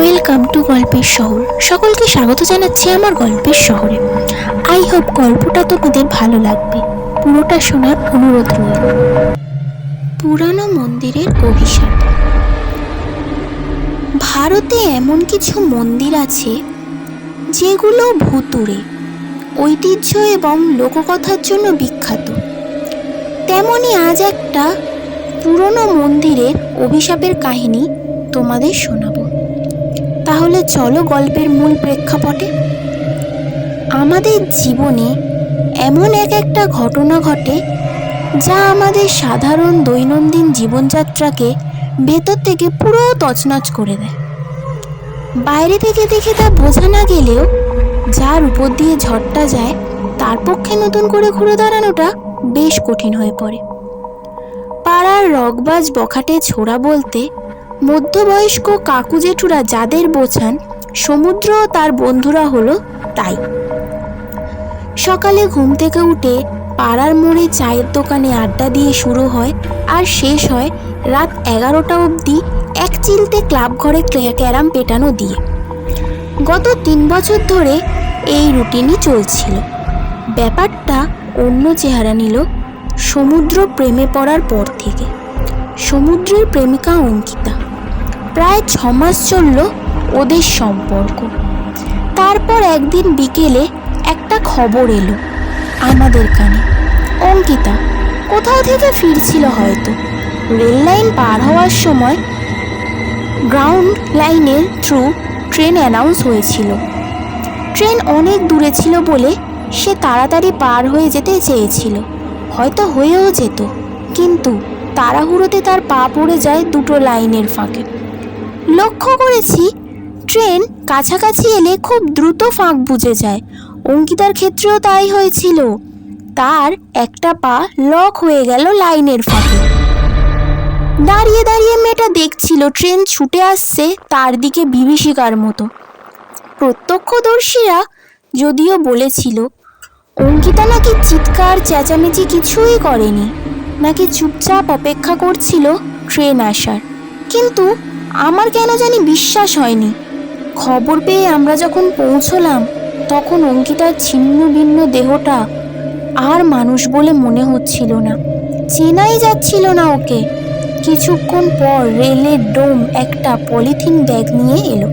Welcome to গল্পের শহর। সকলকে স্বাগত জানাচ্ছি আমার গল্পের শহরে। আই হোপ গল্পটা তোমাদের ভালো লাগবে। পুরোটা শোনার অনুরোধ রইল। পুরানো মন্দিরের অভিশাপ। ভারতে এমন কিছু মন্দির আছে, যেগুলো ভুতুড়ে, ঐতিহ্য এবং লোককথার জন্য বিখ্যাত। তেমনই আজ একটা পুরনো মন্দিরের অভিশাপের কাহিনী তোমাদের শোনাবো। তাহলে চলো গল্পের মূল প্রেক্ষাপটে। আমাদের জীবনে এমন এক একটা ঘটনা ঘটে যা আমাদের সাধারণ দৈনন্দিন জীবনযাত্রাকে ভেতর থেকে পুরো তছনছ করে দেয়। বাইরে থেকে দেখে তা বোঝা না গেলেও যার উপর দিয়ে ঝড়টা যায়, তার পক্ষে নতুন করে ঘুরে দাঁড়ানোটা বেশ কঠিন হয়ে পড়ে। পাড়ার রগবাজ বখাটে ছোড়া বলতে মধ্যবয়স্ক কাকু জেঠুরা যাদের বোঝান, সমুদ্র তার বন্ধুরা হলো তাই। সকালে ঘুম থেকে উঠে পাড়ার মোড়ে চায়ের দোকানে আড্ডা দিয়ে শুরু হয় আর শেষ হয় রাত এগারোটা অবধি এক চিলতে ক্লাব ঘরে ক্যারাম পেটানো দিয়ে। গত তিন বছর ধরে এই রুটিনই চলছিল। ব্যাপারটা অন্য চেহারা নিল সমুদ্র প্রেমে পড়ার পর থেকে। সমুদ্রের প্রেমিকা অঙ্কিতা। প্রায় ছ মাস চলল ওদের সম্পর্ক। তারপর একদিন বিকেলে একটা খবর এলো আমাদের কানে। অঙ্কিতা, কোথাও থেকে ফিরছিল হয়তো। রেল লাইন পার হওয়ার সময় গ্রাউন্ড লাইনের থ্রু ট্রেন অ্যানাউন্স হয়েছিল। ট্রেন অনেক দূরে ছিল বলে সে তাড়াতাড়ি পার হয়ে যেতে চেয়েছিল। হয়তো হয়েও যেত, কিন্তু তাড়াহুড়োতে তার পা পড়ে যায় দুটো লাইনের ফাঁকে। লক্ষ্য করেছি, ট্রেন কাছাকাছি এলে খুব দ্রুত ফাঁক বুঝে যায়। অঙ্কিতার ক্ষেত্রেও তাই হয়েছিল। তার একটা পা লক হয়ে গেল লাইনের ফাঁকে। দাঁড়িয়ে দাঁড়িয়ে মেয়েটা দেখছিল ট্রেন ছুটে আসছে তার দিকে বিভীষিকার মতো। প্রত্যক্ষদর্শীরা যদিও বলেছিল, অঙ্কিতা নাকি চিৎকার, চেঁচামেচি কিছুই করেনি। নাকি চুপচাপ অপেক্ষা করছিল ট্রেন আসার। কিন্তু আমার কেন জানি বিশ্বাস হয়নি। খবর পেয়ে আমরা যখন পৌঁছলাম, তখন অঙ্কিতার ছিন্ন ভিন্ন দেহটা আর মানুষ বলে মনে হচ্ছিল না। চেনাই যাচ্ছিল না ওকে। কিছুক্ষণ পর রেলের ডোম একটা পলিথিন ব্যাগ নিয়ে এলো।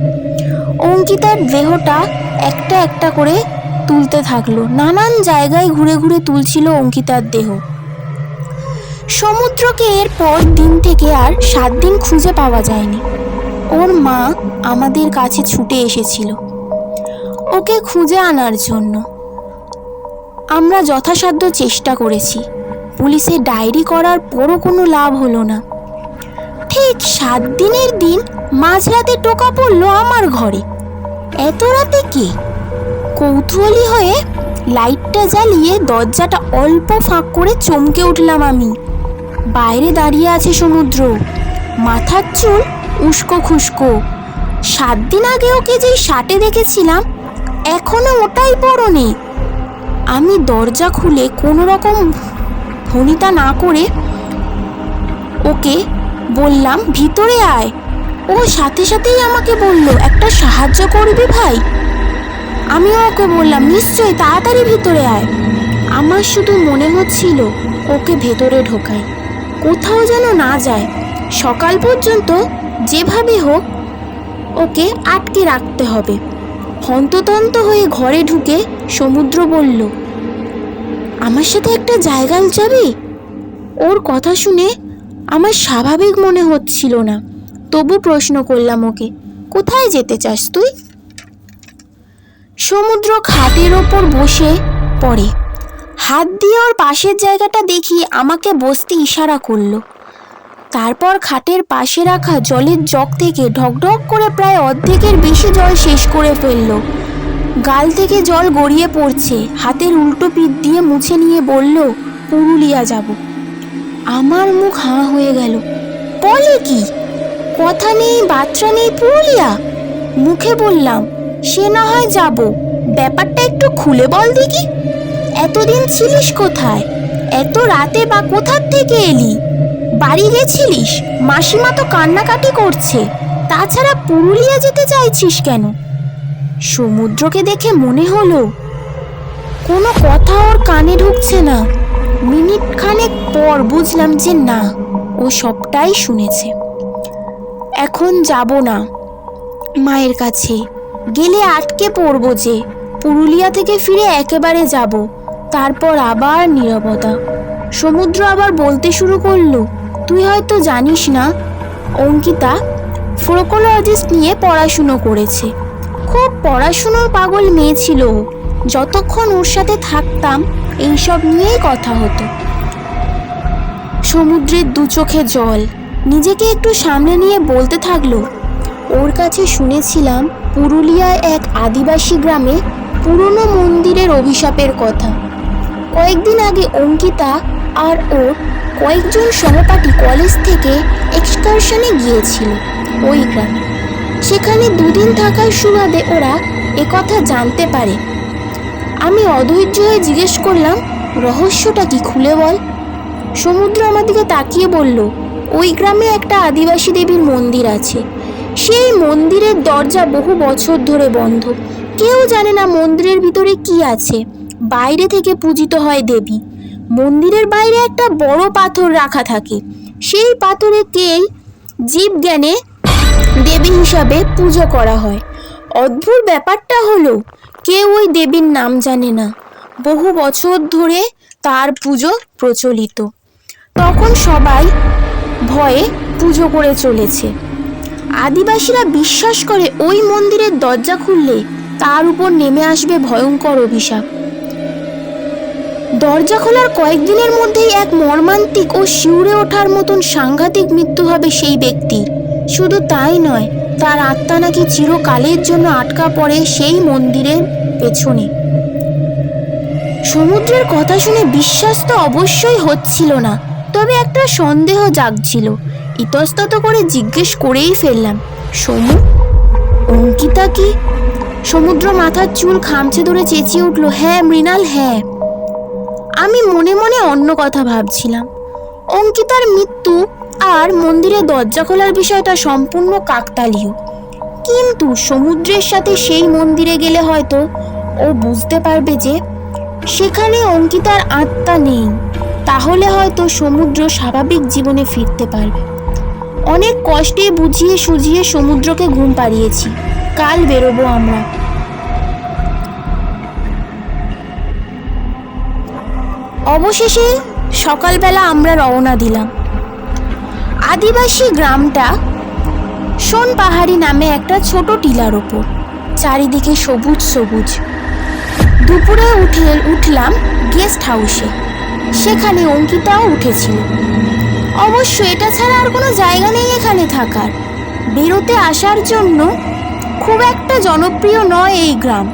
অঙ্কিতার দেহটা একটা একটা করে তুলতে থাকল। নানান জায়গায় ঘুরে ঘুরে তুলছিল অঙ্কিতার দেহ। সমুদ্রকে এরপর দিন থেকে আর সাত দিন খুঁজে পাওয়া যায়নি। ওর মা আমাদের কাছে ছুটে এসেছিল ওকে খুঁজে আনার জন্য। আমরা যথাসাধ্য চেষ্টা করেছি। পুলিশে ডায়েরি করার পরও কোনো লাভ হলো না। ঠিক সাত দিনের দিন মাঝরাতে টোকা পড়ল আমার ঘরে। এত রাতে কে? কৌতূহলী হয়ে লাইটটা জ্বালিয়ে দরজাটা অল্প ফাঁক করে চমকে উঠলাম আমি। বাইরে দাঁড়িয়ে আছে সমুদ্র। মাথার চুল উস্কো খুস্কো সাত দিন আগে ওকে যেই শার্টে দেখেছিলাম, এখনও ওটাই পরনে। আমি দরজা খুলে কোনো রকম ভনিতা না করে ওকে বললাম, ভিতরে আয়। ও সাথে সাথেই আমাকে বলল, একটা সাহায্য করবি ভাই? আমি ওকে বললাম, নিশ্চয়ই, তাড়াতাড়ি ভিতরে আয়। আমার শুধু মনে হচ্ছিল ওকে ভেতরে ঢোকাই কোথাও যেন না যায়। সকাল পর্যন্ত যেভাবে হোক ওকে আটকে রাখতে হবে। হন্ততন্ত হয়ে ঘরে ঢুকে সমুদ্র বলল, আমার সাথে একটা জায়গায় যাবি? ওর কথা শুনে আমার স্বাভাবিক মনে হচ্ছিল না। তবু প্রশ্ন করলাম ওকে, কোথায় যেতে চাস তুই? সমুদ্র খাটের ওপর বসে পড়ে। হাত দিয়ে ওর পাশের জায়গাটা দেখি আমাকে বসতে ইশারা করল। তারপর খাটের পাশে রাখা জলের জগ থেকে ঢকঢক করে প্রায় অর্ধেকের বেশি জল শেষ করে ফেলল। গাল থেকে জল গড়িয়ে পড়ছে। হাতের উল্টো পিঠ দিয়ে মুছে নিয়ে বলল, পুরুলিয়া যাব। আমার মুখ হাঁ হয়ে গেল। বলে কি? কথা নেই, বাচ্চা নেই পুরুলিয়া? মুখে বললাম, সে না হয় যাব। ব্যাপারটা একটু খুলে বল দেখি। এতদিন ছিলিস কোথায়? এত রাতে বা কোথার থেকে এলি? বাড়ি গেছিলিস? মাসিমা তো কান্নাকাটি করছে। তাছাড়া পুরুলিয়া যেতে চাইছিস কেন? সমুদ্রকে দেখে মনে হলো, কোনো কথা ওর কানে ঢুকছে না। মিনিট খানেক পর বুঝলাম যে না, ও সবটাই শুনেছে। এখন যাব না মায়ের কাছে। গেলে আটকে পড়ব যে, পুরুলিয়া থেকে ফিরে একেবারে যাব। তারপর আবার নীরবতা। সমুদ্র আবার বলতে শুরু করল, তুই হয়তো জানিস না, অঙ্কিতা ফ্রোকোলজিস্ট নিয়ে পড়াশুনো করেছে। খুব পড়াশুনোর পাগল মেয়ে ছিল যতক্ষণ ওর সাথে থাকতাম, এইসব নিয়েই কথা হতো। সমুদ্রের দু চোখে জল। নিজেকে একটু সামনে নিয়ে বলতে থাকল, ওর কাছে শুনেছিলাম পুরুলিয়ায় এক আদিবাসী গ্রামে পুরনো মন্দিরের অভিশাপের কথা। কয়েকদিন আগে অঙ্কিতা আর ওর কয়েকজন সহপাঠী কলেজ থেকে এক্সকারশনে গিয়েছিল ওই গ্রামে। সেখানে দুদিন থাকার সুবাদে ওরা একথা জানতে পারে। আমি অধৈর্য হয়ে জিজ্ঞেস করলাম, রহস্যটা কি খুলে বল? সমুদ্র আমার দিকে তাকিয়ে বলল, ওই গ্রামে একটা আদিবাসী দেবীর মন্দির আছে। সেই মন্দিরের দরজা বহু বছর ধরে বন্ধ। কেউ জানে না মন্দিরের ভিতরে কি আছে। বাইরে থেকে পূজিত হয় দেবী। মন্দিরের বাইরে একটা বড় পাথর রাখা থাকে। সেই পাথরেকেই জীব জ্ঞানে দেবী হিসাবে পুজো করা হয়। অদ্ভুত ব্যাপারটা হলো, কেউ ওই দেবীর নাম জানে না। বহু বছর ধরে তার পুজো প্রচলিত। তখন সবাই ভয়ে পুজো করে চলেছে। আদিবাসীরা বিশ্বাস করে ওই মন্দিরের দরজা খুললে তার উপর নেমে আসবে ভয়ঙ্কর অভিশাপ। দরজা খোলার কয়েকদিনের মধ্যেই এক মর্মান্তিক ও শিউরে ওঠার মতন সাংঘাতিক মৃত্যু হবে সেই ব্যক্তির শুধু তাই নয়, তার আত্মা নাকি চিরকালের জন্য আটকা পড়ে সেই মন্দিরের পেছনে। সমুদ্রের কথা শুনে বিশ্বাস তো অবশ্যই হচ্ছিল না, তবে একটা সন্দেহ জাগছিল। ইতস্তত করে জিজ্ঞেস করেই ফেললাম, সমু, অঙ্কিতা কি? সমুদ্র মাথার চুল খামচে ধরে চেঁচিয়ে উঠল হ্যাঁ মৃণাল হ্যাঁ। আমি মনে মনে অন্য কথা ভাবছিলাম। অঙ্কিতার মৃত্যু আর মন্দিরে দরজা খোলার বিষয়টা সম্পূর্ণ কাকতালীয়। কিন্তু সমুদ্রের সাথে সেই মন্দিরে গেলে হয়তো ও বুঝতে পারবে যে সেখানে অঙ্কিতার আত্মা নেই। তাহলে হয়তো সমুদ্র স্বাভাবিক জীবনে ফিরতে পারবে। অনেক কষ্টে বুঝিয়ে সুঝিয়ে সমুদ্রকে ঘুম পাড়িয়েছি। কাল বেরোবো আমরা। অবশেষে সকালবেলা আমরা রওনা দিলাম। আদিবাসী গ্রামটা সোন পাহাড়ি নামে একটা ছোট টিলার ওপর। চারিদিকে সবুজ সবুজ। দুপুরে উঠে উঠলাম গেস্ট হাউসে। সেখানে অঙ্কিতাও উঠেছিল। অবশ্য এটা ছাড়া আর কোনো জায়গা নেই এখানে থাকার। বেরোতে আসার জন্য খুব একটা জনপ্রিয় নয় এই গ্রাম।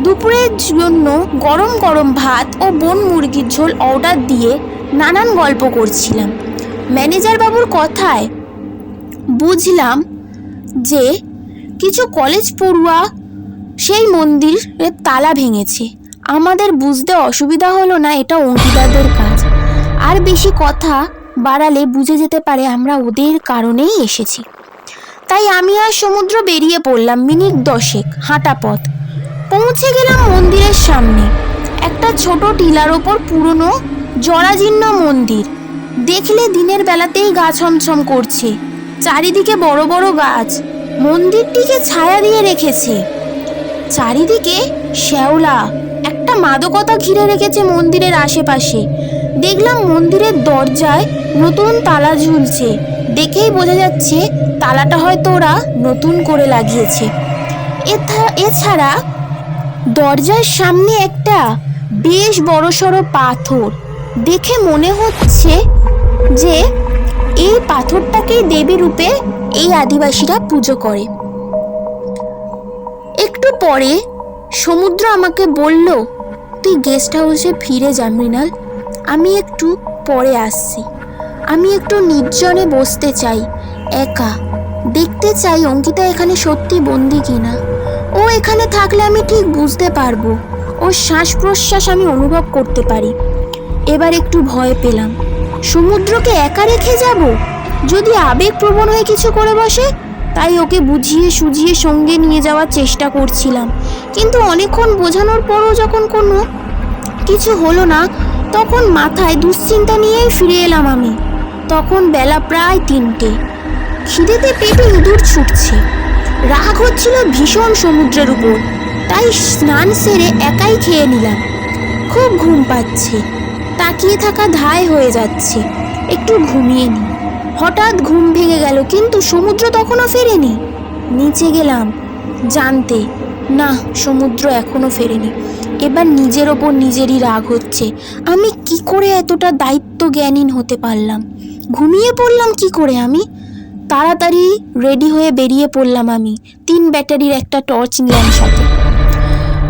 দুপুরের জন্য গরম গরম ভাত ও বন মুরগির ঝোল অর্ডার দিয়ে নানান গল্প করছিলাম। ম্যানেজার বাবুর কথায় বুঝলাম যে কিছু কলেজ পড়ুয়া সেই মন্দিরের তালা ভেঙেছে। আমাদের বুঝতে অসুবিধা হলো না, এটা অঙ্কিতাদের কাজ। আর বেশি কথা বাড়ালে বুঝে যেতে পারে আমরা ওদের কারণেই এসেছি। তাই আমি আর সমুদ্র বেরিয়ে পড়লাম মিনিট দশেক হাঁটা পথ। পৌঁছে গেলাম মন্দিরের সামনে। একটা ছোট টিলার ওপর পুরনো, জরাজীর্ণ মন্দির। দেখলে দিনের বেলাতেই গা ছমছম করছে। চারিদিকে বড় বড় গাছ। মন্দিরটিকে ছায়া দিয়ে রেখেছে। চারিদিকে শ্যাওলা। একটা মাদকতা ঘিরে রেখেছে মন্দিরের আশেপাশে। দেখলাম মন্দিরের দরজায় নতুন তালা ঝুলছে। দেখেই বোঝা যাচ্ছে, তালাটা হয়তো ওরা নতুন করে লাগিয়েছে। এছাড়া দরজার সামনে একটা বেশ বড়সড় পাথর। দেখে মনে হচ্ছে যে এই পাথরটাকেই দেবী রূপে এই আদিবাসীরা পুজো করে। একটু পরে সমুদ্র আমাকে বলল, তুই গেস্ট হাউসে ফিরে যা মৃণাল, আমি একটু পরে আসছি। আমি একটু নির্জনে বসতে চাই, একা। দেখতে চাই অঙ্কিতা এখানে সত্যি বন্দি কিনা। ও এখানে থাকলে আমি ঠিক বুঝতে পারব। ওর শ্বাস প্রশ্বাস আমি অনুভব করতে পারি। এবার একটু ভয় পেলাম। সমুদ্রকে একা রেখে যাব? যদি আবেগপ্রবণ হয়ে কিছু করে বসে, তাই ওকে বুঝিয়ে সুঝিয়ে সঙ্গে নিয়ে যাওয়ার চেষ্টা করছিলাম। কিন্তু অনেকক্ষণ বোঝানোর পরও যখন কোনো কিছু হলো না, তখন মাথায় দুশ্চিন্তা নিয়েই ফিরে এলাম আমি। তখন বেলা প্রায় তিনটে। খিদেতে পেটে ইঁদুর ছুটছে। রাগ হচ্ছিল ভীষণ সমুদ্রের উপর। তাই স্নান সেরে একাই খেয়ে নিলাম। খুব ঘুম পাচ্ছে। তাকিয়ে থাকা ধায় হয়ে যাচ্ছে। একটু ঘুমিয়ে নি। হঠাৎ ঘুম ভেঙে গেল, কিন্তু সমুদ্র তখনও ফেরেনি। নিচে গেলাম। জানতে, না, সমুদ্র এখনও ফেরেনি। এবার নিজের ওপর নিজেরই রাগ হচ্ছে। আমি কি করে এতটা দায়িত্ব জ্ঞানীন হতে পারলাম? ঘুমিয়ে পড়লাম কি করে আমি? তাড়াতাড়ি রেডি হয়ে বেরিয়ে পড়লাম আমি। তিন ব্যাটারির একটা টর্চ নিলাম সাথে।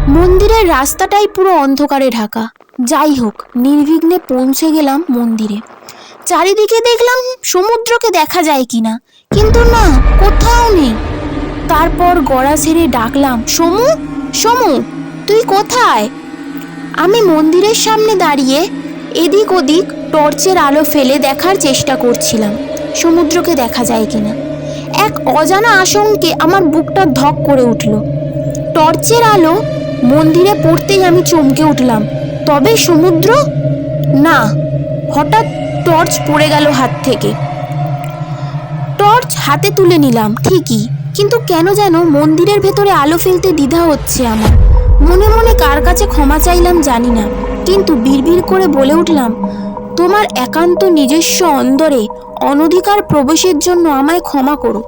মন্দিরের রাস্তাটাই পুরো অন্ধকারে ঢাকা। যাই হোক, নির্বিঘ্নে পৌঁছে গেলাম মন্দিরে। চারিদিকে দেখলাম সমুদ্রকে দেখা যায় কিনা। কিন্তু না, কোথাও নেই। তারপর গড়া ছেড়ে ডাকলাম, সমু সমু, তুই কোথায়? আমি মন্দিরের সামনে দাঁড়িয়ে এদিক ওদিক টর্চের আলো ফেলে দেখার চেষ্টা করছিলাম। সমুদ্রকে দেখা যায় কিনা। এক অজানা আশঙ্কে আমার বুকটা ধক করে উঠল। টর্চের আলো মন্দিরে পড়তেই আমি চমকে উঠলাম। তবে সমুদ্র? না, হঠাৎ টর্চ পড়ে গেল হাত থেকে। টর্চ হাতে তুলে নিলাম, ঠিকই। কিন্তু কেন যেন মন্দিরের ভেতরে আলো ফেলতে দ্বিধা হচ্ছে আমার। মনে মনে কার কাছে ক্ষমা চাইলাম জানি না। কিন্তু বিড়বিড় করে বলে উঠলাম তোমার একান্ত নিজস্ব অন্দরে অনধিকার প্রবেশের জন্য আমায় ক্ষমা করো।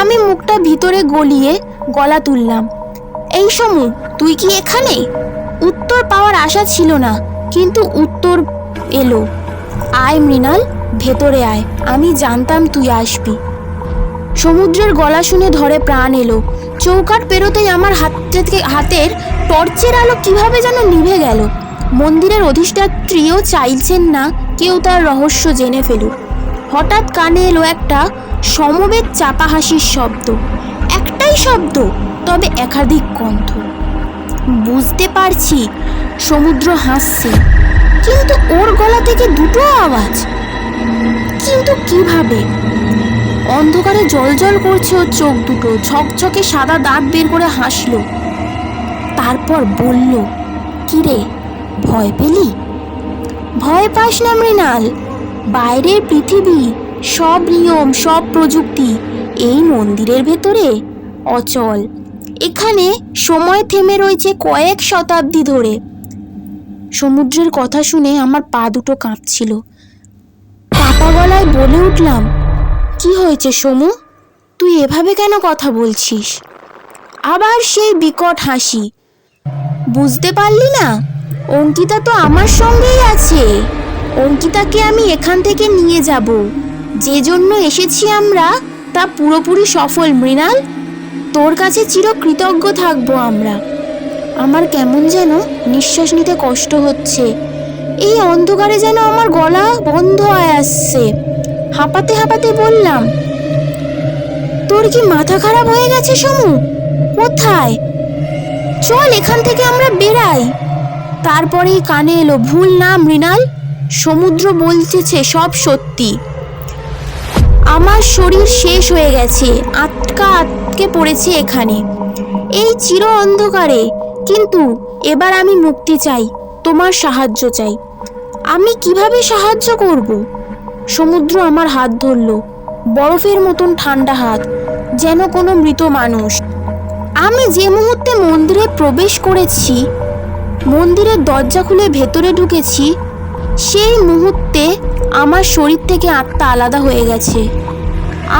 আমি মুখটা ভিতরে গলিয়ে গলা তুললাম। এই সমু, তুই কি এখানে? উত্তর পাওয়ার আশা ছিল না, কিন্তু উত্তর এলো। আয় মৃণাল, ভেতরে আয়, আমি জানতাম তুই আসবি। সমুদ্রের গলা শুনে ধরে প্রাণ এলো। চৌকাট পেরোতেই আমার হাত থেকে হাতের টর্চের আলো কীভাবে যেন নিভে গেল। মন্দিরের অধিষ্ঠাত্রীও চাইছেন না কেউ তার রহস্য জেনে ফেলুক। হঠাৎ কানে এলো একটা সমবেত চাপা হাসির শব্দ। একটাই শব্দ, তবে একাধিক কণ্ঠ। বুঝতে পারছি, সমুদ্র হাসছে, কিন্তু ওর গলা থেকে দুটো আওয়াজ। কিন্তু কীভাবে? অন্ধকারে জলজল করছে ওর চোখ দুটো, ঝকঝকে সাদা দাঁত বের করে হাসলো। তারপর বলল, কিরে ভয় পেলি? ভয় পাস না মৃণাল। বাইরের পৃথিবী, সব নিয়ম, সব প্রযুক্তি, এই মন্দিরের ভেতরে? অচল। এখানে সময় থেমে রয়েছে কয়েক শতাব্দী ধরে। সমুদ্রের কথা শুনে আমার পা দুটো কাঁপছিল। কাপা গলায় বলে উঠলাম, কি হয়েছে সমু? তুই এভাবে কেন কথা বলছিস? আবার সেই বিকট হাসি। বুঝতে পারলি না? অঙ্কিতা তো আমার সঙ্গেই আছে। অঙ্কিতাকে আমি এখান থেকে নিয়ে যাব। যে জন্য এসেছি আমরা, তা পুরোপুরি সফল, মৃণাল। তোর কাছে চিরকৃতজ্ঞ থাকব আমরা। আমার কেমন যেন নিঃশ্বাস নিতে কষ্ট হচ্ছে। এই অন্ধকারে যেন আমার গলা বন্ধ হয়ে আসছে। হাঁপাতে হাঁপাতে বললাম, তোর কি মাথা খারাপ হয়ে গেছে সমু? কোথায়? চল এখান থেকে আমরা বেরাই তারপরেই কানে এলো, ভুল না মৃণাল, সমুদ্র বলতেছে সব সত্যি। আমার শরীর শেষ হয়ে গেছে, আটকা আটকে পড়েছে এখানে। এই চির অন্ধকারে, কিন্তু এবার আমি মুক্তি চাই, তোমার সাহায্য চাই। আমি কীভাবে সাহায্য করব? সমুদ্র আমার হাত ধরলো, বরফের মতন ঠান্ডা হাত, যেন কোনো মৃত মানুষ। আমি যে মুহূর্তে মন্দিরে প্রবেশ করেছি মন্দিরের দরজা খুলে ভেতরে ঢুকেছি, সেই মুহূর্তে আমার শরীর থেকে আত্মা আলাদা হয়ে গেছে।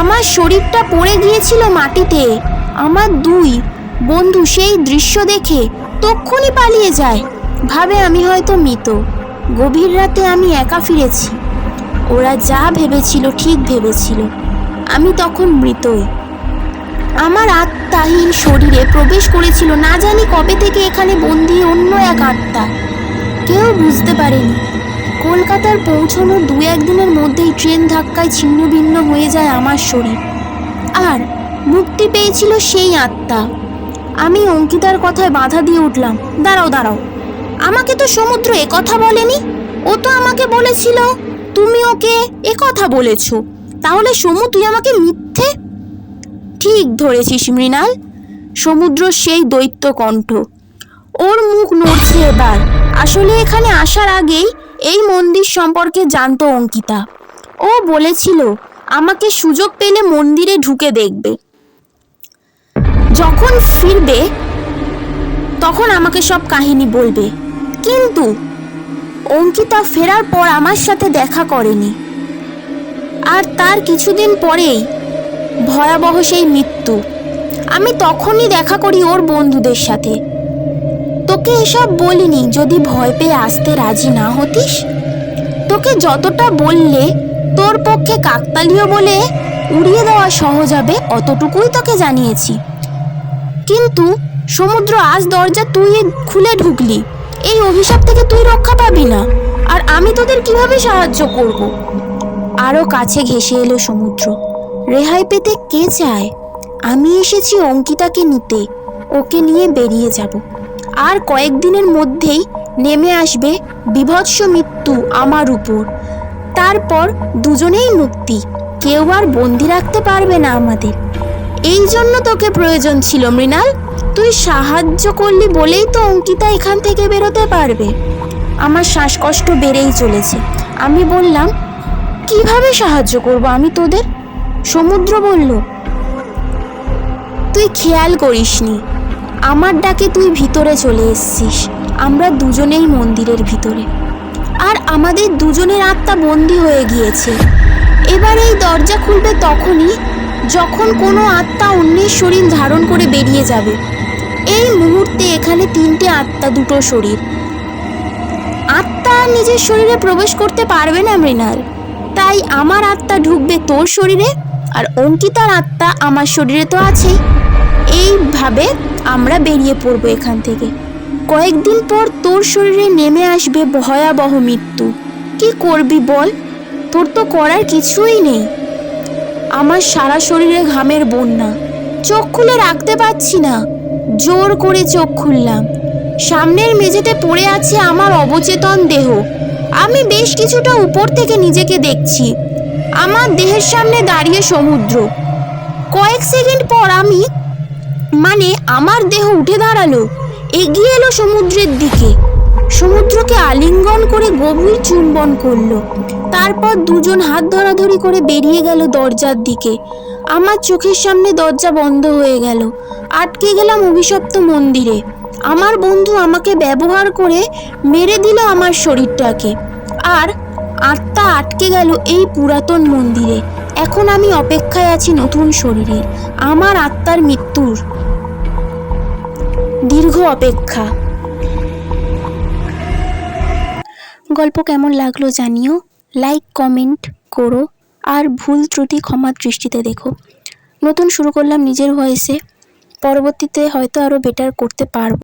আমার শরীরটা পড়ে গিয়েছিল মাটিতে, আমার দুই বন্ধু সেই দৃশ্য দেখে তক্ষুনি পালিয়ে যায়, ভাবে আমি হয়তো মৃত। গভীর রাতে আমি একা ফিরেছি, ওরা যা ভেবেছিল ঠিক ভেবেছিল, আমি তখন মৃতই। আমার আত্মাহীন শরীরে প্রবেশ করেছিল, না জানি কবে থেকে এখানে বন্দি অন্য এক আত্মা। কেউ বুঝতে পারেনি। কলকাতার পৌঁছানোর দু একদিনের মধ্যেই ট্রেন ধাক্কায় ছিন্ন ভিন্ন হয়ে যায় আমার শরীর। আর মুক্তি পেয়েছিল সেই আত্মা। আমি অঙ্কিতার কথায় বাধা দিয়ে উঠলাম, দাঁড়াও দাঁড়াও। আমাকে তো সমুদ্র একথা বলেনি? ও তো আমাকে বলেছিল তুমি ওকে একথা বলেছ। তাহলে সমু, তুই আমাকে মিথ্যে ঠিক ধরেছিস মৃণাল। সমুদ্র সেই দৈত্য কণ্ঠ। ওর মুখ নড়ছে এবার। আসলে এখানে আসার আগেই এই মন্দির সম্পর্কে জানতো অঙ্কিতা। ও বলেছিল, আমাকে সুযোগ পেলে মন্দিরে ঢুকে দেখবে। যখন ফিরবে, তখন আমাকে সব কাহিনী বলবে। কিন্তু অঙ্কিতা ফেরার পর আমার সাথে দেখা করেনি। আর তার কিছুদিন পরেই ভয়াবহ সেই মৃত্যু। আমি তখনই দেখা করি ওর বন্ধুদের সাথে। তোকে এসব বলিনি যদি ভয় পেয়ে আসতে রাজি না হতিস? তোকে যতটা বললে তোর পক্ষে কাকতালীয় বলে উড়িয়ে দেওয়া সহজ হবে, অতটুকুই তোকে জানিয়েছি। কিন্তু সমুদ্র আজ দরজা তুই খুলে ঢুকলি, এই অভিশাপ থেকে তুই রক্ষা পাবি না, আর আমি তোদের কীভাবে সাহায্য করব? আরও কাছে ঘেসে এলো সমুদ্র। রেহাই পেতে কে চায়? আমি এসেছি অঙ্কিতাকে নিতে। ওকে নিয়ে বেরিয়ে যাব। আর কয়েকদিনের মধ্যেই নেমে আসবে বিভৎস মৃত্যু আমার উপর। তারপর দুজনেই মুক্তি। কেউ আর বন্দি রাখতে পারবে না আমাদের। এই জন্য তোকে প্রয়োজন ছিল, মৃণাল। তুই সাহায্য করলি বলেই তো অঙ্কিতা এখান থেকে বেরোতে পারবে। আমার শ্বাসকষ্ট বেড়েই চলেছে। আমি বললাম, কীভাবে সাহায্য করব আমি তোদের? সমুদ্র বলল, তুই খেয়াল করিসনি, আমার ডাকে তুই ভিতরে চলে এসছিস, আমরা দুজনেই মন্দিরের ভিতরে। আর আমাদের দুজনের আত্মা বন্দি হয়ে গিয়েছে। এবার এই দরজা খুলবে তখনই যখন কোনো আত্মা অন্যের শরীর ধারণ করে বেরিয়ে যাবে। এই মুহূর্তে এখানে তিনটে আত্মা, দুটো শরীর। আত্মা নিজের শরীরে প্রবেশ করতে পারবে না মৃণাল। তাই আমার আত্মা ঢুকবে তোর শরীরে আর অঙ্কিতার আত্মা আমার শরীরে তো আছেই। এইভাবে আমরা বেরিয়ে পড়ব এখান থেকে। কয়েকদিন পর তোর শরীরে নেমে আসবে ভয়াবহ মৃত্যু। কি করবি বল? তোর তো করার কিছুই নেই। আমার সারা শরীরে ঘামের বন্যা। চোখ খুলে রাখতে পারছি না। জোর করে চোখ খুললাম। সামনের মেঝেতে পড়ে আছে আমার অবচেতন দেহ। আমি বেশ কিছুটা উপর থেকে নিজেকে দেখছি। আমার দেহের সামনে দাঁড়িয়ে সমুদ্র। কয়েক সেকেন্ড পর আমি মানে আমার দেহ উঠে দাঁড়াল, এগিয়ে এলো সমুদ্রের দিকে। সমুদ্রকে আলিঙ্গন করে গভীর চুম্বন করল। তারপর দুজন হাত ধরাধরি করে বেরিয়ে গেল দরজার দিকে। আমার চোখের সামনে দরজা বন্ধ হয়ে গেল। আটকে গেলাম অভিশপ্ত মন্দিরে। আমার বন্ধু আমাকে ব্যবহার করে মেরে দিল আমার শরীরটাকে। আর আত্মা আটকে গেল এই পুরাতন মন্দিরে। এখন আমি অপেক্ষায় আছি নতুন শরীরের আমার আত্মার মৃত্যুর দীর্ঘ অপেক্ষা। গল্প কেমন লাগল জানিও। লাইক, কমেন্ট করো। আর ভুল ত্রুটি ক্ষমার দৃষ্টিতে দেখো। নতুন শুরু করলাম নিজের ভয়েসে পরবর্তীতে হয়তো আরও বেটার করতে পারব।